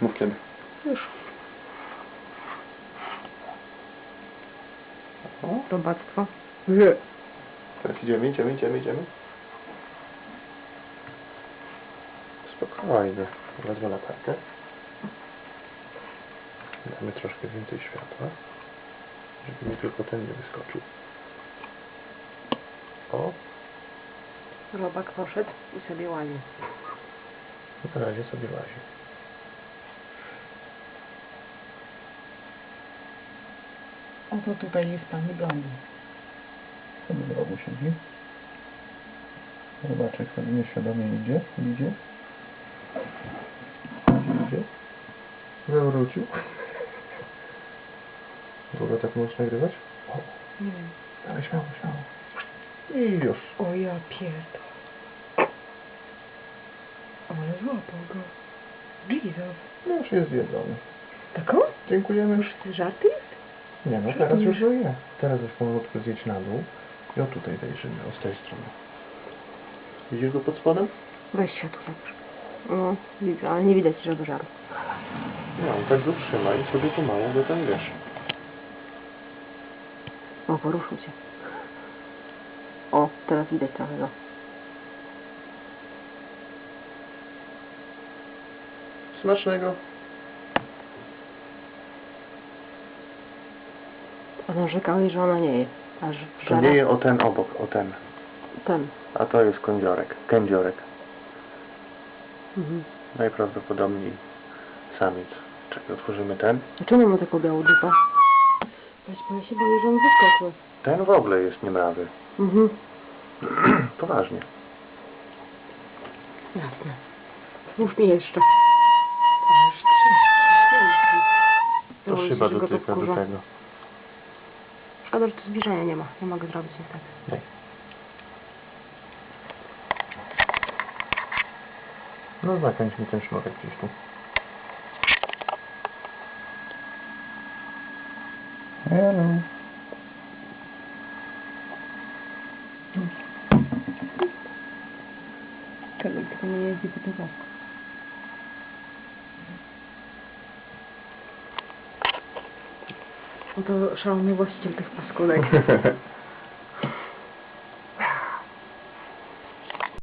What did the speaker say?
Mów kiedy. Już. O, Robactwo. teraz idziemy, idziemy, idziemy, idziemy. Spokojnie. Wezmę latarkę. Damy troszkę więcej światła, żeby mi tylko ten nie wyskoczył. O, Robak poszedł i sobie łazi. na razie sobie łazi. Oto tutaj jest pani Blondyn. Sobie w rogu siedzi. Zobaczek sobie nieświadomie idzie, idzie. Idzie. Zawrócił. Długo tak możesz nagrywać? O, Nie wiem. ale śmiało, śmiało. I już. O ja pierdol. Ale złapał go. Jesus. No już jest zjedzony. Taką? Dziękujemy. Już te żarty jest? Nie no, teraz już je. Teraz już powolutku zjedź na dół. I o tutaj wejrzymy, o z tej strony. Widzisz go pod spodem? Weź światło zabierz. No, widzę, ale nie widać żeby żaru. No, tak go trzymaj i sobie pomału go tam wiesz. O, poruszył się. O, teraz widać trochę go. Smacznego. A narzekałeś, że ona nie je. Aż To nie je o ten obok, o ten. Ten. A to jest kądziorek, kędziorek. Mhm. Najprawdopodobniej samiec. Czekaj, otworzymy ten. A czemu ma taką białą dupę? Weź, bo ja się boję, że on wyskoczył. Ten w ogóle jest niemrawy. Mhm. Poważnie. Jasne. Mów mi jeszcze. Aż trzech. To szyba dotyka do tego. Szkoda, że tu zbliżenia nie ma. Nie mogę zrobić niestety. Daj. No zakręć mi ten sznurek gdzieś tu. Hello. Czekaj, tylko nie jeździ po tym No to szalony właściciel tych paskudek.